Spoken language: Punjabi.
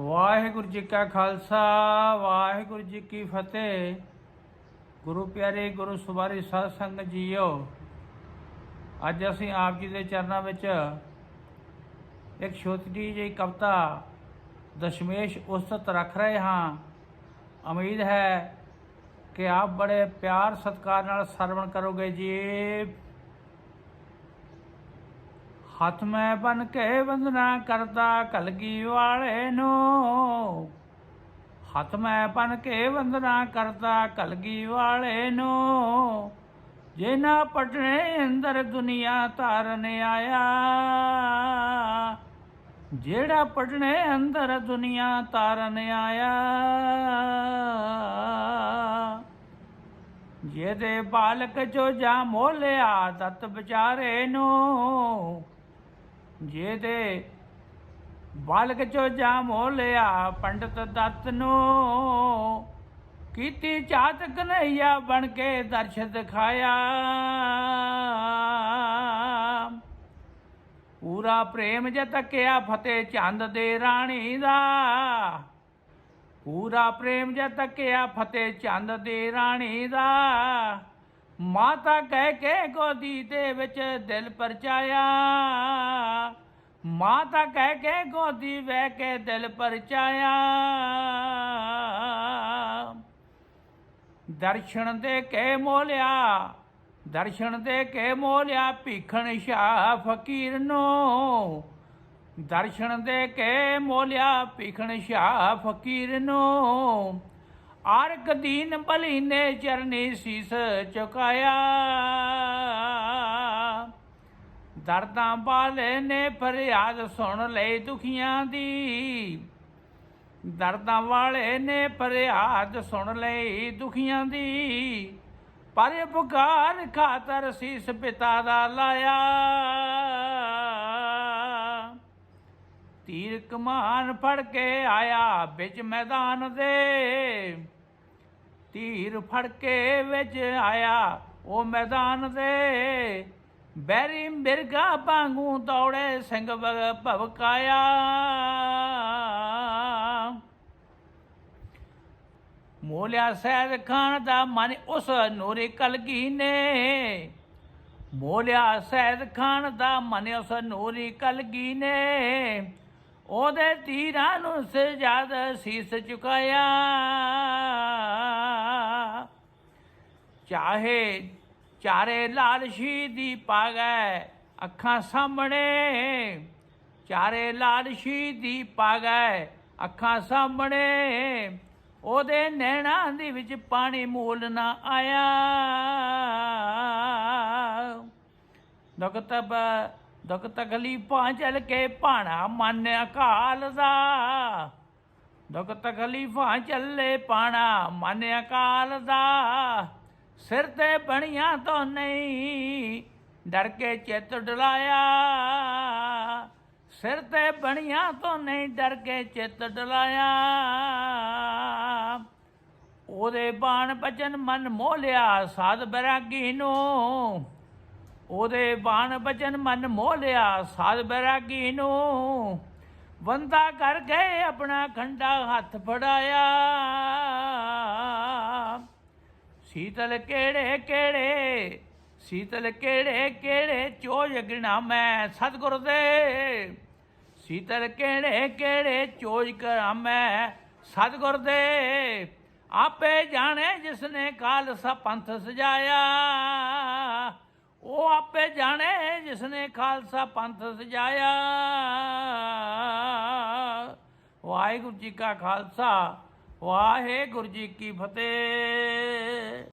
ਵਾਹਿਗੁਰੂ ਜੀ ਕਾ ਖਾਲਸਾ, ਵਾਹਿਗੁਰੂ ਜੀ ਕੀ ਫਤਿਹ। ਗੁਰੂ ਪਿਆਰੇ, ਗੁਰੂ ਸਵਾਰੀ ਸਾਧ ਸੰਗਤ ਜੀਓ, ਅੱਜ ਅਸੀਂ ਆਪ ਜੀ ਦੇ ਚਰਨਾਂ ਵਿੱਚ ਇੱਕ ਛੋਟੀ ਜਿਹੀ ਕਵਿਤਾ ਦਸ਼ਮੇਸ਼ ਉਸਤਤ ਰੱਖ ਰਹੇ ਹਾਂ। ਉਮੀਦ ਹੈ ਕਿ ਆਪ ਬੜੇ ਪਿਆਰ ਸਤਿਕਾਰ ਨਾਲ ਸਰਵਣ ਕਰੋਗੇ ਜੀ। ਹੱਥ ਮੈਂ ਬਨ ਕੇ ਵੰਦਨਾ ਕਰਦਾ ਕਲਗੀ ਵਾਲੇ ਨੂੰ। ਹੱਥ ਮੈਂ ਬਨ ਕੇ ਵੰਦਨਾ ਕਰਦਾ ਕਲਗੀ ਵਾਲੇ ਨੂੰ। ਜੇ ਨਾ ਪਟਨੇ ਅੰਦਰ ਦੁਨੀਆ ਤਾਰਨ ਆਇਆ, ਜਿਹੜਾ ਪਟਨੇ ਅੰਦਰ ਦੁਨੀਆ ਤਾਰਨ ਆਇਆ, ਜਿਹਦੇ ਬਾਲਕ ਜੋ ਜਾ ਮੋਲਿਆ ਦਤ ਵਿਚਾਰੇ ਨੂੰ। ਜੇ ਜਿਹਦੇ ਬਾਲਕ ਚੋ ਜਾ ਮੋਲਿਆ ਪੰਡਤ ਦੱਤ ਨੂੰ। ਕੀਤੀ ਚਾਤ ਕਨਈਆ ਬਣ ਕੇ ਦਰਸ਼ ਦਿਖਾਇਆ ਪੂਰਾ ਪ੍ਰੇਮ ਜੇ ਤੱਕਿਆ ਫਤਿਹ ਚੰਦ ਦੇ ਰਾਣੀ ਦਾ। ਪੂਰਾ ਪ੍ਰੇਮ ਜੇ ਤੱਕਿਆ ਫਤਿਹ ਚੰਦ ਦੇ ਰਾਣੀ ਦਾ। ਮਾਤਾ ਕਹਿ ਕੇ ਗੋਦੀ ਦੇ ਵਿੱਚ ਦਿਲ ਪਰਚਾਇਆ। ਮਾਤਾ ਕਹਿ ਕੇ ਗੋਦੀ ਵਹਿ ਕੇ ਦਿਲ ਪਰਚਾਇਆ। ਦਰਸ਼ਨ ਦੇ ਕੇ ਮੋਲਿਆ, ਦਰਸ਼ਨ ਦੇ ਕੇ ਮੋਲਿਆ ਭੀਖਣ ਸ਼ਾਹ ਫਕੀਰ ਨੂੰ। ਦਰਸ਼ਨ ਦੇ ਕੇ ਮੋਲਿਆ ਭੀਖਣ ਸ਼ਾਹ ਫਕੀਰ ਨੂੰ। ਆਰਕ ਦੀਨ ਬਲੀ ਨੇ ਚਰਨੀ ਸੀਸ ਚੁਕਾਇਆ। ਦਰਦਾਂ ਵਾਲੇ ਨੇ ਫਰਿਆਦ ਸੁਣ ਲਈ ਦੁਖੀਆਂ ਦੀ। ਦਰਦਾਂ ਵਾਲੇ ਨੇ ਫਰਿਆਦ ਸੁਣ ਲਈ ਦੁਖੀਆਂ ਦੀ। ਪਰ ਪੁਕਾਰ ਖਾਤਰ ਸੀਸ ਪਿਤਾ ਦਾ ਲਾਇਆ। ਤੀਰ ਕਮਾਨ ਫੜ ਕੇ ਆਇਆ ਵਿੱਚ ਮੈਦਾਨ ਦੇ। ਤੀਰ ਫੜ ਕੇ ਵਿੱਚ ਆਇਆ। ਉਹ ਮੈਦਾਨ ਦੇ ਬੈਰੀ ਮਿਰਗਾ ਵਾਂਗੂ ਦੌੜੇ ਸਿੰਘ ਭਗ- ਭਵਕਾਇਆ। ਮੋਲਿਆ ਸੈਦ ਖਾਨ ਦਾ ਮਨ ਉਸ ਨੂਰੀ ਕਲਗੀ ਨੇ। ਮੋਲਿਆ ਸੈਦ ਖਾਨ ਦਾ ਮਨ ਉਸ ਨੂਰੀ ਕਲਗੀ ਨੇ। ਉਹਦੇ ਤੀਰਾਂ ਨੂੰ ਸਜਾਦ ਸੀਸ ਝੁਕਾਇਆ ਚਾਹੇ ਚਾਰੇ ਲਾਲਸ਼ੀ ਦੀ ਪਾਗੈ ਅੱਖਾਂ ਸਾਹਮਣੇ, ਚਾਰੇ ਲਾਲਸ਼ੀ ਦੀ ਪਾਗੈ ਅੱਖਾਂ ਸਾਹਮਣੇ, ਉਹਦੇ ਨੈਣਾਂ ਦੇ ਵਿੱਚ ਪਾਣੀ ਮੂਲ ਨਾ ਆਇਆ। ਦੁਖਤਬ ਦੁਖ ਤਕਲੀਫਾਂ ਚਲ ਕੇ ਭਾਣਾ ਮਨ ਅਕਾਲ ਦਾ। ਦੁਖ ਤਕਲੀਫਾਂ ਚੱਲੇ ਪਾਣਾ ਮਨ ਅਕਾਲ ਦਾ। ਸਿਰ ਤੇ ਬਣੀਆਂ ਤੋਂ ਨਹੀਂ, ਡਰ ਕੇ ਚਿੱਤ ਡਲਾਇਆ। ਸਿਰ ਤੇ ਬਣੀਆਂ ਤੋਂ ਨਹੀਂ, ਡਰ ਕੇ ਚਿੱਤ ਡਲਾਇਆ। ਉਹਦੇ ਬਾਣ ਬਚਨ ਮਨ ਮੋਲਿਆ ਸਾਧ ਬੈਰਾਗੀ ਨੂੰ। ਉਹਦੇ ਬਾਣ ਬਚਨ ਮਨ ਮੋਹ ਲਿਆ ਸਾਧ ਬੈਰਾਗੀ ਨੂੰ। ਵੰਦਾ ਕਰ ਗਏ ਆਪਣਾ ਖੰਡਾ ਹੱਥ ਫੜਾਇਆ। ਸੀਤਲ ਕਿਹੜੇ ਕਿਹੜੇ, ਸੀਤਲ ਕਿਹੜੇ ਕਿਹੜੇ ਚੋਜ ਗਿਣਾ ਮੈਂ ਸਤਿਗੁਰ ਦੇ। ਸੀਤਲ ਕਿਹੜੇ ਕਿਹੜੇ ਚੋਜ ਕਰਾਂ ਮੈਂ ਸਤਿਗੁਰ ਦੇ। ਆਪੇ ਜਾਣੇ ਜਿਸਨੇ ਨੇ ਪੰਥ ਸਜਾਇਆ। ਉਹ ਆਪੇ ਜਾਣੇ ਜਿਸਨੇ ਖਾਲਸਾ ਪੰਥ ਸਜਾਇਆ। ਵਾਹਿਗੁਰੂ ਜੀ ਕਾ ਖਾਲਸਾ, ਵਾਹਿਗੁਰੂ ਜੀ ਕੀ ਫਤਿਹ।